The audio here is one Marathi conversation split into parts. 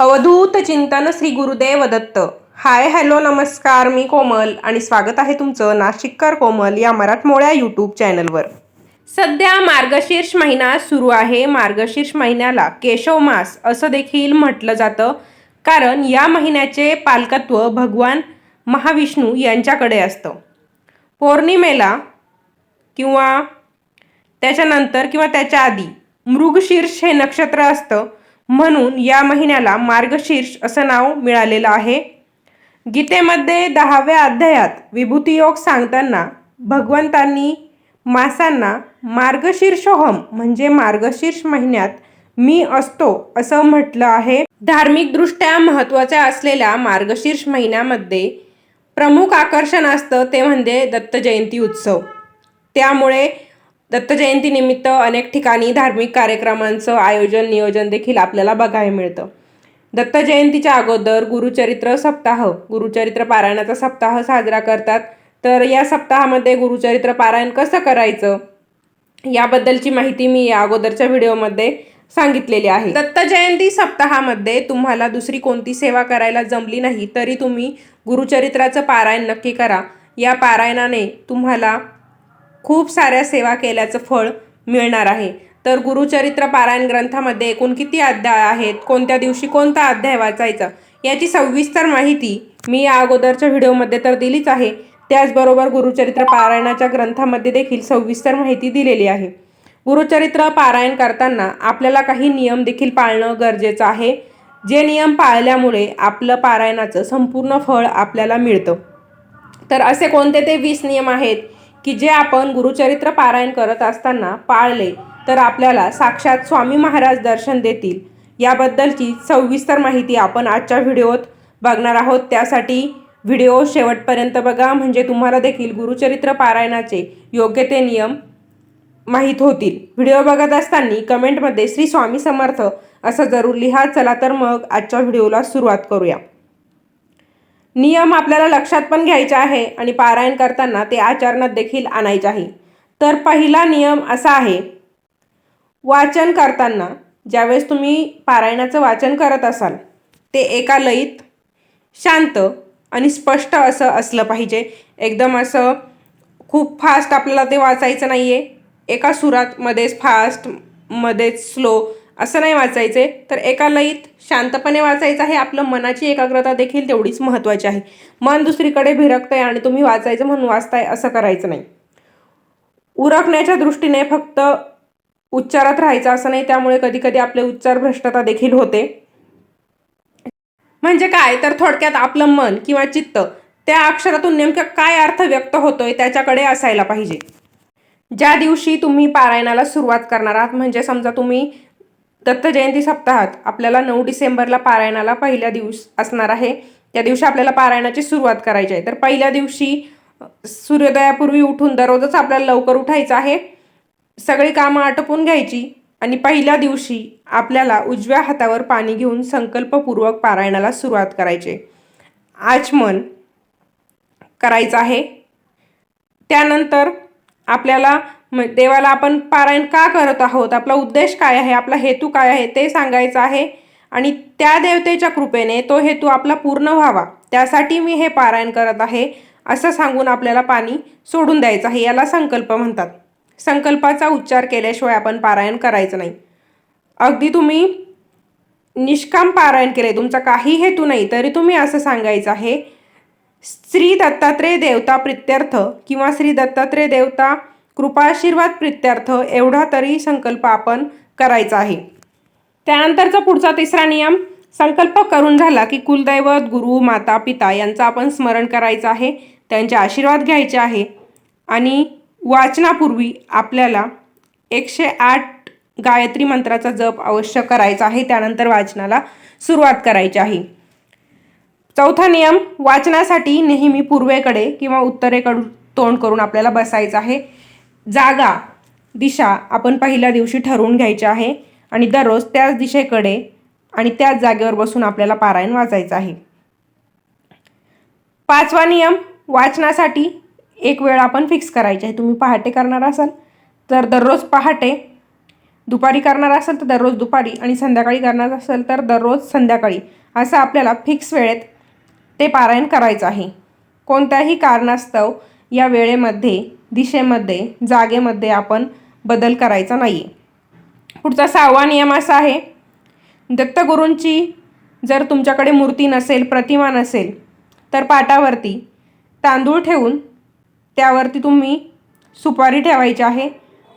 अवधूत चिंतन श्री गुरुदेव दत्त. हाय हॅलो नमस्कार मी कोमल आणि स्वागत आहे तुमचं नाशिककर कोमल या मराठमोळ्या यूट्यूब चॅनलवर. सध्या मार्गशीर्ष महिना सुरू आहे. मार्गशीर्ष महिन्याला केशव मास असं देखील म्हटलं जातं. कारण या महिन्याचे पालकत्व भगवान महाविष्णू यांच्याकडे असतं. पौर्णिमेला किंवा त्याच्यानंतर किंवा त्याच्या आधी मृगशीर्ष हे नक्षत्र असतं. म्हणून या महिन्याला मार्गशीर्ष असं नाव मिळालेलं आहे. गीतेमध्ये दहाव्या अध्यायात विभूती योग सांगताना भगवंतांनी मासांना मार्गशीर्षोहम म्हणजे मार्गशीर्ष महिन्यात मी असतो असं म्हटलं आहे. धार्मिकदृष्ट्या महत्त्वाच्या असलेल्या मार्गशीर्ष महिन्यामध्ये प्रमुख आकर्षण असतं ते म्हणजे दत्त जयंती उत्सव. त्यामुळे दत्त जयंतीनिमित्त अनेक ठिकाणी धार्मिक कार्यक्रमांचं आयोजन नियोजन देखील आपल्याला बघायला मिळतं. दत्त जयंतीच्या अगोदर गुरुचरित्र सप्ताह गुरुचरित्र पारायणाचा सप्ताह साजरा करतात. तर या सप्ताहामध्ये गुरुचरित्र पारायण कसं करायचं? याबद्दलची माहिती मी या अगोदरच्या व्हिडिओमध्ये सांगितलेली आहे. दत्त जयंती सप्ताहामध्ये तुम्हाला दुसरी कोणती सेवा करायला जमली नाही तरी तुम्ही गुरुचरित्राचं पारायण नक्की करा. या पारायणाने तुम्हाला खूप साऱ्या सेवा केल्याचं फळ मिळणार आहे. तर गुरुचरित्र पारायण ग्रंथामध्ये एकूण किती अध्याय आहेत? कोणत्या दिवशी कोणता अध्याय वाचायचा? याची सविस्तर माहिती मी या अगोदरच्या व्हिडिओमध्ये तर दिलीच आहे. त्याचबरोबर गुरुचरित्र पारायणाच्या ग्रंथामध्ये देखील सविस्तर माहिती दिलेली आहे. गुरुचरित्र पारायण करताना आपल्याला काही नियम देखील पाळणं गरजेचं आहे. जे नियम पाळल्यामुळे आपलं पारायणाचं संपूर्ण फळ आपल्याला मिळतं. तर असे कोणते ते वीस नियम आहेत? की जे आपण गुरुचरित्र पारायण करत असताना पाळले तर आपल्याला साक्षात स्वामी महाराज दर्शन देतील. याबद्दलची सविस्तर माहिती आपण आजच्या व्हिडिओत बघणार आहोत. त्यासाठी व्हिडिओ शेवटपर्यंत बघा. म्हणजे तुम्हाला देखील गुरुचरित्र पारायणाचे योग्य ते नियम माहीत होतील. व्हिडिओ बघत असताना कमेंटमध्ये श्री स्वामी समर्थ असं जरूर लिहा. चला तर मग आजच्या व्हिडिओला सुरुवात करूया. नियम आपल्याला लक्षात पण घ्यायचे आहे आणि पारायण करताना ते आचरणात देखील आणायचे आहे तर पहिला नियम असा आहे वाचन करताना ज्यावेळेस तुम्ही पारायणाचं वाचन करत असाल ते एका लयीत शांत आणि स्पष्ट असं असलं पाहिजे. एकदम असं खूप फास्ट आपल्याला ते वाचायचं नाही आहे एका सुरात मध्येच फास्ट मध्येच स्लो असं नाही वाचायचे तर एका लयीत शांतपणे वाचायचं आहे. आपलं मनाची एकाग्रता देखील तेवढीच महत्त्वाची आहे. मन दुसरीकडे भिरकतंय आणि तुम्ही वाचायचं म्हणून वाचताय असं करायचं नाही. उरकण्याच्या दृष्टीने फक्त उच्चारात राहायचं असं नाही. त्यामुळे कधी कधी आपले उच्चार भ्रष्टता देखील होते. म्हणजे काय? तर थोडक्यात आपलं मन किंवा चित्त त्या अक्षरातून नेमक्या काय अर्थ व्यक्त होतोय त्याच्याकडे असायला पाहिजे. ज्या दिवशी तुम्ही पारायणाला सुरुवात करणार आहात म्हणजे समजा तुम्ही दत्त जयंती सप्ताहात आपल्याला नऊ डिसेंबरला पारायणाला पहिल्या दिवस असणार आहे. त्या दिवशी आपल्याला पारायणाची सुरुवात करायची आहे. तर पहिल्या दिवशी सूर्योदयापूर्वी उठून दररोजच आपल्याला लवकर उठायचं आहे. सगळी कामं आटोपून घ्यायची आणि पहिल्या दिवशी आपल्याला उजव्या हातावर पाणी घेऊन संकल्पपूर्वक पारायणाला सुरुवात करायची. आचमन करायचं आहे. त्यानंतर आपल्याला म देवाला आपण पारायण का करत आहोत? आपला उद्देश काय आहे? आपला हेतू काय आहे? ते सांगायचं आहे. आणि त्या देवतेच्या कृपेने तो हेतू आपला पूर्ण व्हावा. त्यासाठी मी हे पारायण करत आहे. असं सांगून आपल्याला पाणी सोडून द्यायचं आहे. याला संकल्प म्हणतात. संकल्पाचा उच्चार केल्याशिवाय आपण पारायण करायचं नाही. अगदी तुम्ही निष्काम पारायण केले तुमचा काही हेतू नाही. तरी तुम्ही असं सांगायचं आहे. श्री दत्तात्रेय देवता प्रित्यर्थ किंवा श्री दत्तात्रेय देवता कृपाशीर्वाद प्रित्यर्थ एवढा तरी संकल्प आपण करायचा आहे. त्यानंतरचा पुढचा तिसरा नियम संकल्प करून झाला की कुलदैवत गुरु माता पिता यांचं आपण स्मरण करायचं आहे त्यांचे आशीर्वाद घ्यायचे आहे. आणि वाचनापूर्वी आपल्याला एकशे आठ गायत्री मंत्राचा जप अवश्य करायचा आहे त्यानंतर वाचनाला सुरुवात करायची आहे. चौथा नियम वाचनासाठी नेहमी पूर्वेकडे किंवा उत्तरेकडून तोंड करून आपल्याला बसायचं आहे. जागा दिशा आपण पहिल्या दिवशी ठरवून घ्यायची आहे आणि दररोज त्याच दिशेकडे आणि त्याच जागेवर बसून आपल्याला पारायण वाचायचं आहे. पाचवा नियम वाचनासाठी एक वेळ आपण फिक्स करायची आहे. तुम्ही पहाटे करणार असाल तर दररोज पहाटे दुपारी करणार असेल तर दररोज दुपारी आणि संध्याकाळी करणार असेल तर दररोज संध्याकाळी. असं आपल्याला फिक्स वेळेत ते पारायण करायचं आहे. कोणत्याही कारणास्तव या वेळेमध्ये दिशेमध्ये जागेमध्ये आपण बदल करायचा नाही आहे पुढचा सहावा नियम असा आहे दत्तगुरूंची जर तुमच्याकडे मूर्ती नसेल प्रतिमा नसेल तर पाटावरती तांदूळ ठेवून त्यावरती तुम्ही सुपारी ठेवायची आहे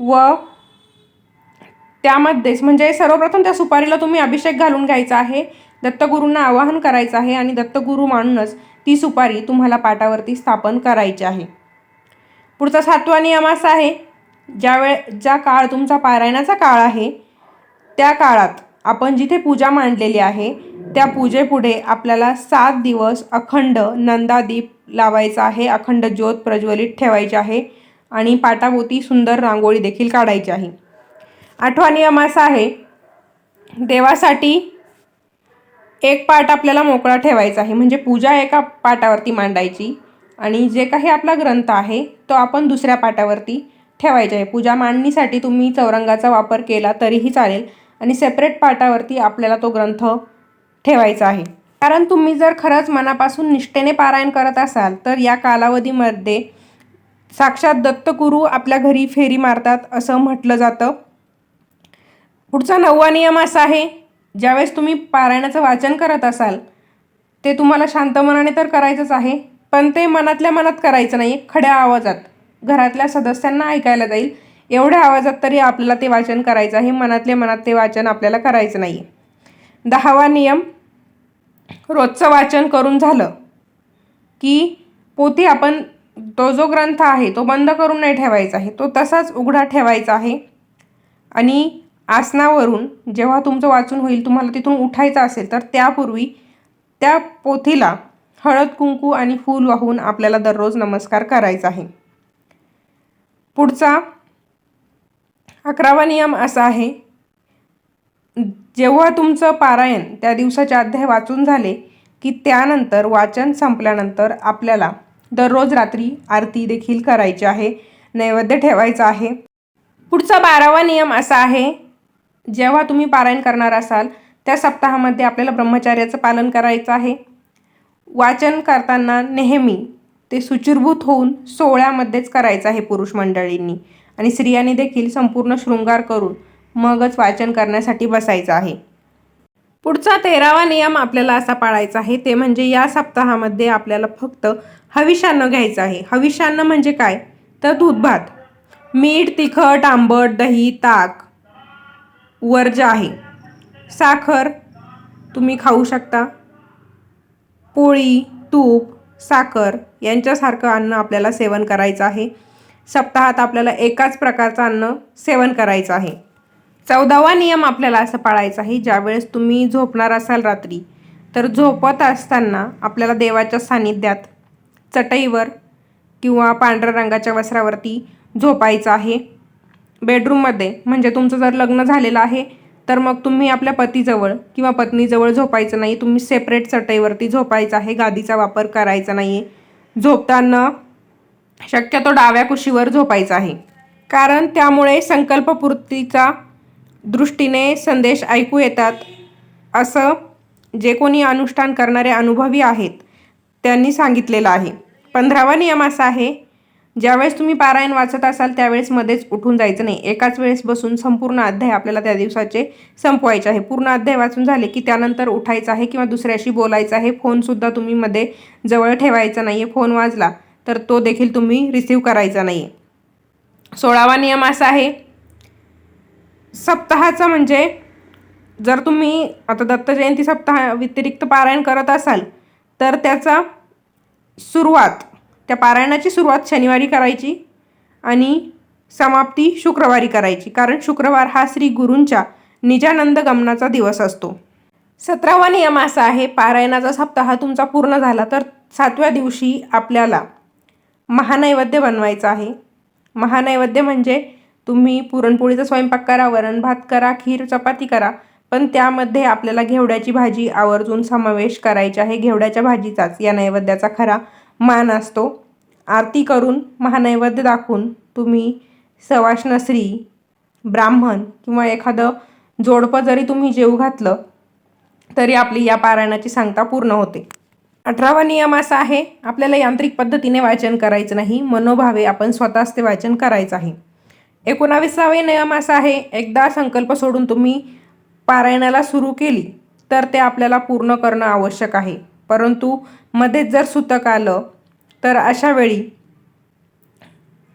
व त्यामध्येच म्हणजे सर्वप्रथम त्या सुपारीला तुम्ही अभिषेक घालून घ्यायचा आहे दत्तगुरूंना आवाहन करायचं आहे आणि दत्तगुरू मानूनच ती सुपारी तुम्हाला पाटावरती स्थापन करायची आहे. पुढचा सातवा नियम असा आहे ज्यावेळे ज्या काळ तुमचा पारायणाचा काळ आहे त्या काळात आपण जिथे पूजा मांडलेली आहे त्या पूजेपुढे आपल्याला सात दिवस अखंड नंदादीप लावायचा आहे अखंड ज्योत प्रज्वलित ठेवायची आहे आणि पाटाभोवती सुंदर रांगोळी देखील काढायची आहे. आठवा नियम असा आहे देवासाठी एक पाट आपल्याला मोकळा ठेवायचा आहे म्हणजे पूजा एका पाटावरती मांडायची. आणि जे काही आपला ग्रंथ आहे तो आपण दुसऱ्या पाटावरती ठेवायचा आहे. पूजा मांडणीसाठी तुम्ही चौरंगाचा वापर केला तरीही चालेल आणि सेपरेट पाटावरती आपल्याला तो ग्रंथ ठेवायचा आहे. कारण तुम्ही जर खरंच मनापासून निष्ठेने पारायण करत असाल तर या कालावधीमध्ये साक्षात दत्तगुरू आपल्या घरी फेरी मारतात असं म्हटलं जातं. पुढचा नववा नियम असा आहे ज्यावेळेस तुम्ही पारायणाचं वाचन करत असाल ते तुम्हाला शांत मनाने तर करायचंच आहे. पण ते मनातल्या मनात करायचं नाही खड्या आवाजात. घरातल्या सदस्यांना ऐकायला जाईल. एवढ्या आवाजात तरी आपल्याला ते वाचन करायचं आहे मनातल्या मनात ते वाचन आपल्याला करायचं नाही. दहावा नियम रोजचं वाचन करून झालं की पोथी आपण तो जो ग्रंथ आहे तो बंद करून नाही ठेवायचा आहे तो तसाच उघडा ठेवायचा आहे. आणि आसनावरून जेव्हा तुमचं वाचून होईल तुम्हाला तिथून उठायचं असेल तर त्यापूर्वी त्या पोथीला हळद कुंकू आणि फूल वाहून आपल्याला दररोज नमस्कार करायचा आहे. पुढचा अकरावा नियम असा आहे जेव्हा तुमचं पारायण त्या दिवसाचे अध्याय वाचून झाले की त्यानंतर वाचन संपल्यानंतर आपल्याला दररोज रात्री आरती देखील करायची आहे नैवेद्य ठेवायचा आहे. पुढचा बारावा नियम असा आहे जेव्हा तुम्ही पारायण करणार असाल त्या सप्ताहामध्ये आपल्याला ब्रह्मचार्याचं पालन करायचं आहे. वाचन करताना नेहमी ते सुचिरभूत होऊन सोहळ्यामध्येच करायचं आहे पुरुष मंडळींनी. आणि स्त्रियांनी देखील संपूर्ण शृंगार करून मगच वाचन करण्यासाठी बसायचं आहे. पुढचा तेरावा नियम आपल्याला असा पाळायचा आहे ते म्हणजे या सप्ताहामध्ये आपल्याला फक्त हविष्यान्न घ्यायचं आहे. हविषान्न म्हणजे काय? तर दूध भात मीठ तिखट आंबट दही ताक वर्ज आहे. साखर तुम्ही खाऊ शकता. पोळी तूप साखर यांच्यासारखं अन्न आपल्याला सेवन करायचं आहे. सप्ताहात आपल्याला एकाच प्रकारचं अन्न सेवन करायचं आहे. चौदावा नियम आपल्याला असं पाळायचा आहे ज्यावेळेस तुम्ही झोपणार असाल रात्री तर झोपत असताना आपल्याला देवाच्या सानिध्यात चटईवर किंवा पांढऱ्या रंगाच्या वस्त्रावरती झोपायचं आहे. बेडरूममध्ये म्हणजे तुमचं जर लग्न झालेलं आहे तर मग तुम्ही आपल्या पतीजवळ किंवा पत्नीजवळ झोपायचं नाही तुम्ही सेपरेट चटईवरती झोपायचं आहे गादीचा वापर करायचा नाही आहे झोपताना शक्यतो डाव्या कुशीवर झोपायचं आहे. कारण त्यामुळे संकल्पपूर्तीचा दृष्टीने संदेश ऐकू येतात. असं जे कोणी अनुष्ठान करणारे अनुभवी आहेत त्यांनी सांगितलेलं आहे. पंधरावा नियम असा आहे ज्यावेळेस तुम्ही पारायण वाचत असाल त्यावेळेस मध्येच उठून जायचं नाही. एकाच वेळेस बसून संपूर्ण अध्याय आपल्याला त्या दिवसाचे संपवायचे आहे. पूर्ण अध्याय वाचून झाले की त्यानंतर उठायचं आहे किंवा दुसऱ्याशी बोलायचं आहे. फोनसुद्धा तुम्ही मध्ये जवळ ठेवायचा नाही आहे फोन वाजला तर तो देखील तुम्ही रिसीव करायचा नाही आहे सोळावा नियम असा आहे. सप्ताहाचा म्हणजे जर तुम्ही आता दत्त जयंती सप्ताह व्यतिरिक्त पारायण करत असाल तर त्याचा सुरुवात त्या पारायणाची सुरुवात शनिवारी करायची आणि समाप्ती शुक्रवारी करायची. कारण शुक्रवार हा श्री गुरूंच्या निजानंद गमनाचा दिवस असतो. सतरावा नियम असा आहे पारायणाचा सप्ताह तुमचा पूर्ण झाला तर सातव्या दिवशी आपल्याला महानैवेद्य बनवायचं आहे. महानैवेद्य म्हणजे तुम्ही पुरणपोळीचा स्वयंपाक करा वरण भात करा खीर चपाती करा पण त्यामध्ये आपल्याला घेवड्याची भाजी आवर्जून समावेश करायची आहे. घेवड्याच्या भाजीचाच या नैवेद्याचा खरा मान असतो. आरती करून महानैवेद्य दाखवून तुम्ही सवाष्ण स्त्री ब्राह्मण किंवा एखादं जोडपं जरी तुम्ही जेव घातलं तरी आपली या पारायणाची सांगता पूर्ण होते. अठरावा नियम असा आहे आपल्याला यांत्रिक पद्धतीने वाचन करायचं नाही मनोभावे आपण स्वतःच ते वाचन करायचं आहे. एकोणावीसावे नियम असा आहे एकदा संकल्प सोडून तुम्ही पारायणाला सुरू केली तर ते आपल्याला पूर्ण करणं आवश्यक आहे. परंतु मध्येच जर सुतक आलं तर अशा वेळी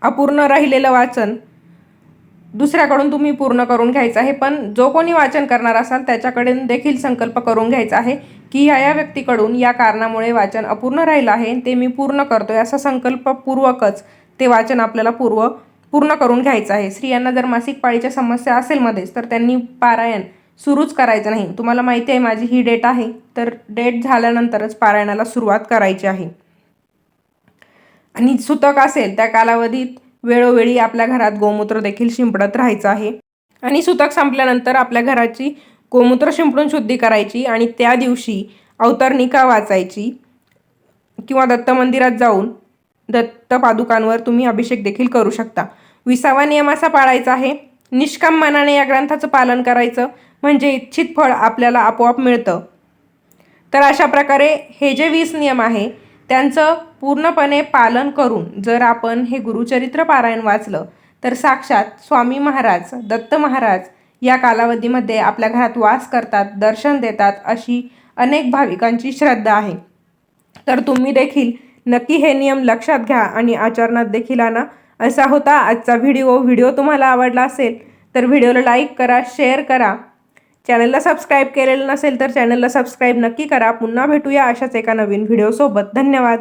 अपूर्ण राहिलेलं वाचन दुसऱ्याकडून तुम्ही पूर्ण करून घ्यायचं आहे. पण जो कोणी वाचन करणार असाल त्याच्याकडे देखील संकल्प करून घ्यायचा आहे की ह्या या व्यक्तीकडून या कारणामुळे वाचन अपूर्ण राहिलं आहे ते मी पूर्ण करतोय असा संकल्पपूर्वकच ते वाचन आपल्याला पूर्व पूर्ण करून घ्यायचं आहे. स्त्रियांना जर मासिक पाळीच्या समस्या असेल मध्येच तर त्यांनी पारायण सुरूच करायचं नाही. तुम्हाला माहिती आहे माझी ही डेट आहे. तर डेट झाल्यानंतरच पारायणाला सुरुवात करायची आहे. आणि सुतक असेल त्या कालावधीत वेळोवेळी आपल्या घरात गोमूत्र देखील शिंपडत राहायचं आहे. आणि सुतक संपल्यानंतर आपल्या घराची गोमूत्र शिंपडून शुद्धी करायची आणि त्या दिवशी अवतरणिका वाचायची किंवा दत्त मंदिरात जाऊन दत्त पादुकांवर तुम्ही अभिषेक देखील करू शकता. विसावा नियम असा पाळायचा आहे निष्काम मनाने या ग्रंथाचं पालन करायचं म्हणजे इच्छित फळ आपल्याला आपोआप मिळतं. तर अशा प्रकारे हे जे वीस नियम आहे त्यांचं पूर्णपणे पालन करून जर आपण हे गुरुचरित्र पारायण वाचलं तर साक्षात स्वामी महाराज दत्त महाराज या कालावधीमध्ये आपल्या घरात वास करतात दर्शन देतात अशी अनेक भाविकांची श्रद्धा आहे. तर तुम्ही देखील नक्की हे नियम लक्षात घ्या आणि आचरणात देखील आणा. असा होता आजचा व्हिडिओ. व्हिडिओ तुम्हाला आवडला असेल तर व्हिडिओला लाईक करा शेअर करा. चॅनलला सबस्क्राईब केलेलं नसेल तर चॅनलला सबस्क्राईब नक्की करा. पुन्हा भेटूया अशाच एका नवीन व्हिडिओसोबत धन्यवाद.